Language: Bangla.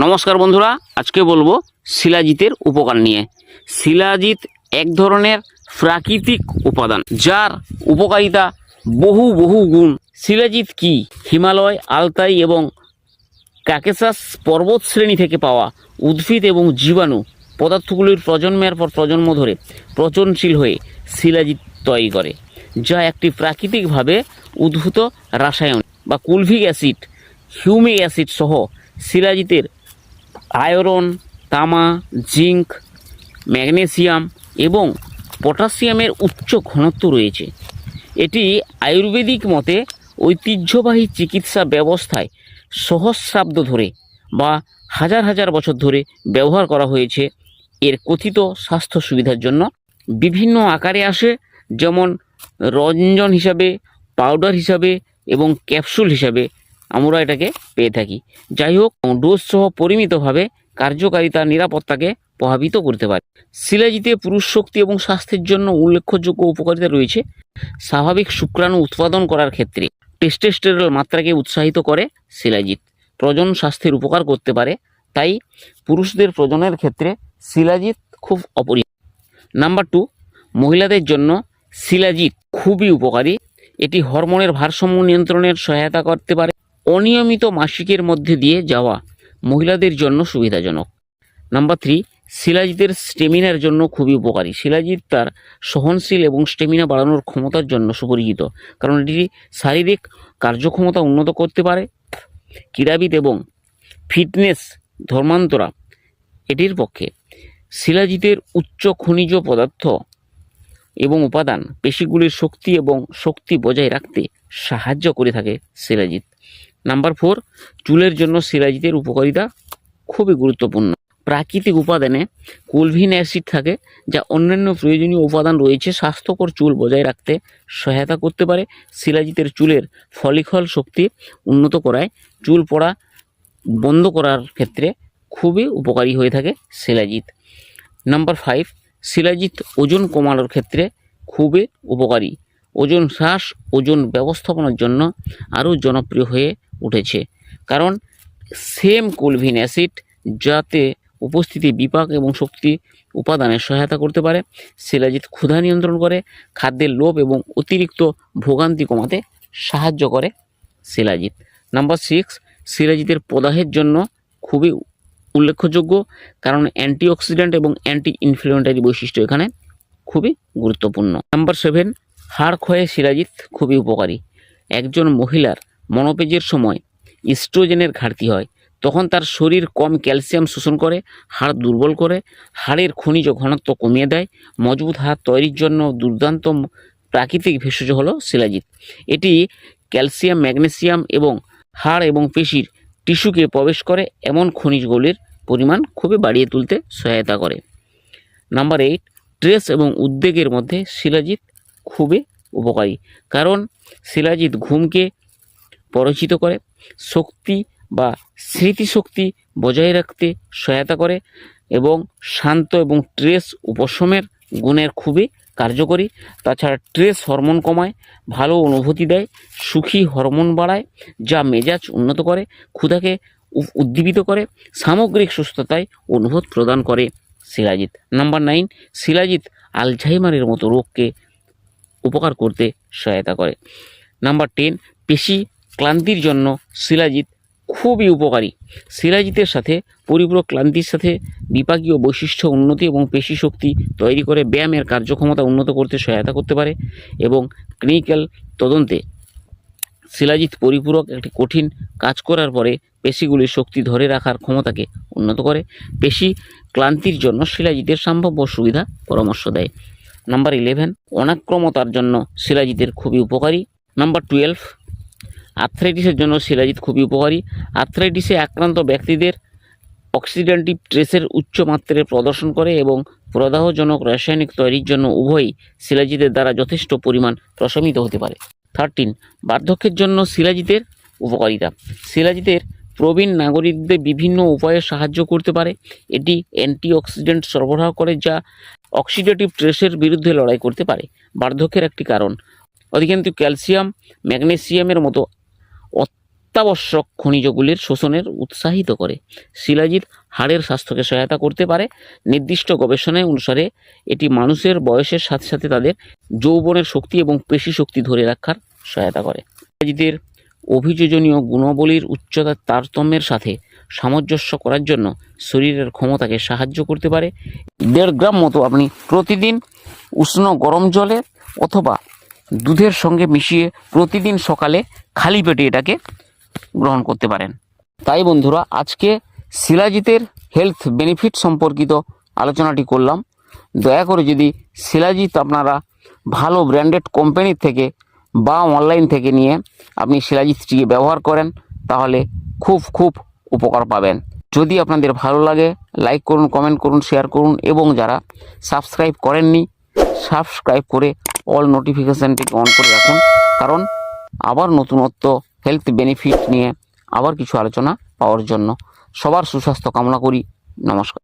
নমস্কার বন্ধুরা, আজকে বলব শিলাজিতের উপকার নিয়ে। শিলাজিৎ এক ধরনের প্রাকৃতিক উপাদান, যার উপকারিতা বহু বহু গুণ। শিলাজিৎ কি? হিমালয়, আলতাই এবং কাকেসাস পর্বত শ্রেণি থেকে পাওয়া উদ্ভিদ এবং জীবাণু পদার্থগুলির প্রজন্মের পর প্রজন্ম ধরে পচনশীল হয়ে শিলাজিৎ তৈরি করে, যা একটি প্রাকৃতিকভাবে উদ্ভূত রাসায়ন বা কুলভিক অ্যাসিড, হিউমিক অ্যাসিড সহ শিলাজিতের আয়রন, তামা, জিঙ্ক, ম্যাগনেসিয়াম এবং পটাশিয়ামের উচ্চ ঘনত্ব রয়েছে। এটি আয়ুর্বেদিক মতে ঐতিহ্যবাহী চিকিৎসা ব্যবস্থায় সহস্রাব্দ ধরে বা হাজার হাজার বছর ধরে ব্যবহার করা হয়েছে। এর কথিত স্বাস্থ্য সুবিধার জন্য বিভিন্ন আকারে আসে, যেমন রঞ্জন হিসাবে, পাউডার হিসাবে এবং ক্যাপসুল হিসাবে। আমরা এটাকে পেয়ে থাকি। যাই হোক ডোজ সহ পরিমিতভাবে কার্যকারিতা নিরাপত্তাকে প্রভাবিত করতে পারে। শিলাজিতে পুরুষ শক্তি এবং স্বাস্থ্যের জন্য উল্লেখযোগ্য উপকারিতা রয়েছে। স্বাভাবিক শুক্রাণু উৎপাদন করার ক্ষেত্রে টেস্টেস্টেরল মাত্রাকে উৎসাহিত করে শিলাজিৎ। প্রজন স্বাস্থ্যের উপকার করতে পারে, তাই পুরুষদের প্রজনের ক্ষেত্রে শিলাজিৎ খুব অপরিহার্য। নাম্বার টু মহিলাদের জন্য শিলাজিৎ খুবই উপকারী। এটি হরমোনের ভারসাম্য নিয়ন্ত্রণের সহায়তা করতে পারে। অনিয়মিত মাসিকের মধ্যে দিয়ে যাওয়া মহিলাদের জন্য সুবিধাজনক। নাম্বার থ্রি, শিলাজিতের স্টেমিনার জন্য খুবই উপকারী। শিলাজিৎ তার সহনশীল এবং স্টেমিনা বাড়ানোর ক্ষমতার জন্য সুপরিচিত, কারণ এটি শারীরিক কার্যক্ষমতা উন্নত করতে পারে। ক্রীড়াবিদ এবং ফিটনেস ধর্মান্তরা এটির পক্ষে শিলাজিতের উচ্চ খনিজ পদার্থ এবং উপাদান, পেশিগুলির শক্তি এবং শক্তি বজায় রাখতে সাহায্য করে থাকে শিলাজিৎ। নাম্বার ফোর, চুলের জন্য শিলাজিতের উপকারিতা খুবই গুরুত্বপূর্ণ। প্রাকৃতিক উপাদানে কুলভিন অ্যাসিড থাকে, যা অন্যান্য প্রয়োজনীয় উপাদান রয়েছে, স্বাস্থ্যকর চুল বজায় রাখতে সহায়তা করতে পারে। শিলাজিতের চুলের ফলিকল শক্তি উন্নত করায় চুল পড়া বন্ধ করার ক্ষেত্রে খুবই উপকারী হয়ে থাকে শিলাজিৎ নাম্বার ফাইভ শিলাজিৎ ওজন কমানোর ক্ষেত্রে খুবই উপকারী। ওজন হ্রাস, ওজন ব্যবস্থাপনার জন্য আরও জনপ্রিয় হয়ে উঠেছে। কারণ সেম কুলভিন অ্যাসিড যাতে উপস্থিতি, বিপাক এবং শক্তি উপাদানের সহায়তা করতে পারে শিলাজিৎ ক্ষুধা নিয়ন্ত্রণ করে, খাদ্যের লোভ এবং অতিরিক্ত ভোগান্তি কমাতে সাহায্য করে শিলাজিৎ নাম্বার সিক্স শিলাজিতের প্রদাহের জন্য খুবই উল্লেখযোগ্য, কারণ অ্যান্টিঅক্সিডেন্ট এবং অ্যান্টি ইনফ্লুয়েন্টারি বৈশিষ্ট্য এখানে খুবই গুরুত্বপূর্ণ। নাম্বার সেভেন হাড় ক্ষয়ে শিলাজিৎ খুবই উপকারী। একজন মহিলার মনোপেজের সময় ইস্ট্রোজেনের ঘাটতি হয়, তখন তার শরীর কম ক্যালসিয়াম শোষণ করে, হাড় দুর্বল করে, হাড়ের খনিজ ঘনত্ব কমিয়ে দেয়, মজবুত হাড় তৈরির জন্য দুর্দান্ত প্রাকৃতিক ভেষজ হলো শিলাজিৎ। এটি ক্যালসিয়াম, ম্যাগনেসিয়াম এবং হাড় এবং পেশির টিস্যুকে প্রবেশ করে এমন খনিজগুলির পরিমাণ খুবই বাড়িয়ে তুলতে সহায়তা করে। নাম্বার এইট স্ট্রেস এবং উদ্বেগের মধ্যে শিলাজিৎ খুবই উপকারী, কারণ শিলাজিৎ ঘুমকে পরিচিত করে, শক্তি বা স্মৃতিশক্তি বজায় রাখতে সহায়তা করে এবং শান্ত এবং ট্রেস উপশমের গুণের খুবই কার্যকরী। তাছাড়া ট্রেস হরমোন কমায়, ভালো অনুভূতি দেয়, সুখী হরমোন বাড়ায়, যা মেজাজ উন্নত করে, ক্ষুধাকে উদ্দীপিত করে, সামগ্রিক সুস্থতায় অনুভূত প্রদান করে। শিলাজিৎ নাম্বার নাইন শিলাজিৎ আলঝাইমারের মতো রোগকে উপকার করতে সহায়তা করে। নাম্বার টেন পেশি ক্লান্তির জন্য শিলাজিৎ খুবই উপকারী। শিলাজিতের সাথে, পরিপূরক ক্লান্তির সাথে বিপাকীয় বৈশিষ্ট্য, উন্নতি এবং পেশি শক্তি তৈরি করে ব্যায়ামের কার্যক্ষমতা উন্নত করতে সহায়তা করতে পারে এবং ক্লিনিক্যাল তদন্তে শিলাজিৎ পরিপূরক একটি কঠিন কাজ করার পরে পেশিগুলির শক্তি ধরে রাখার ক্ষমতাকে উন্নত করে। পেশি ক্লান্তির জন্য শিলাজিতের সম্ভাব্য সুবিধা পরামর্শ দেয়। নাম্বার ইলেভেন, অনাক্রমতার জন্য শিলাজিতের খুবই উপকারী। নাম্বার টুয়েলভ আর্থ্রাইটিসের জন্য শিলাজিৎ খুবই উপকারী। আর্থ্রাইটিসে আক্রান্ত ব্যক্তিদের অক্সিডেন্টিভ ট্রেসের উচ্চ মাত্রায় প্রদর্শন করে এবং প্রদাহজনক রাসায়নিক তৈরির জন্য উভয়ই শিলাজিতের দ্বারা যথেষ্ট পরিমাণ প্রশমিত হতে পারে। থার্টিন বার্ধক্যের জন্য শিলাজিতের উপকারিতা। শিলাজিতের প্রবীণ নাগরিকদের বিভিন্ন উপায়ে সাহায্য করতে পারে। এটি অ্যান্টিঅক্সিডেন্ট সরবরাহ করে যা অক্সিডেটিভ ট্রেসের বিরুদ্ধে লড়াই করতে পারে। বার্ধক্যের একটি কারণ, অধিকাংশ ক্যালসিয়াম, ম্যাগনেসিয়ামের মতো অত্যাবশ্যক খনিজগুলির শোষণের উৎসাহিত করে। শিলাজিৎ হাড়ের স্বাস্থ্যকে সহায়তা করতে পারে। নির্দিষ্ট গবেষণায় অনুসারে এটি মানুষের বয়সের সাথে সাথে তাদের যৌবনের শক্তি এবং পেশি শক্তি ধরে রাখার সহায়তা করে। শিলাজিতের অভিযোজনীয় গুণাবলীর উচ্চতার তারতম্যের সাথে সামঞ্জস্য করার জন্য শরীরের ক্ষমতাকে সাহায্য করতে পারে। দেড় গ্রাম মতো আপনি প্রতিদিন উষ্ণ গরম জলে অথবা দুধের সঙ্গে মিশিয়ে প্রতিদিন সকালে খালি পেটে এটাকে গ্রহণ করতে পারেন। তাই বন্ধুরা, আজকে শিলাজিতের হেলথ বেনিফিট সম্পর্কিত আলোচনাটি করলাম। দয়া করে যদি শিলাজিৎ আপনারা ভালো ব্র্যান্ডেড কোম্পানির থেকে বা অনলাইন থেকে নিয়ে আপনি শিলাজিৎটিকে ব্যবহার করেন, তাহলে খুব খুব উপকার পাবেন। যদি আপনাদের ভালো লাগে লাইক করুন কমেন্ট করুন শেয়ার করুন, এবং যারা সাবস্ক্রাইব করেননি সাবস্ক্রাইব করে অল নোটিফিকেশানটিকে অন করে রাখুন। কারণ আবার নতুনত্ব হেলথ বেনিফিট নিয়ে আবার কিছু আলোচনা পাওয়ার জন্য। সবার সুস্বাস্থ্য কামনা করি। নমস্কার।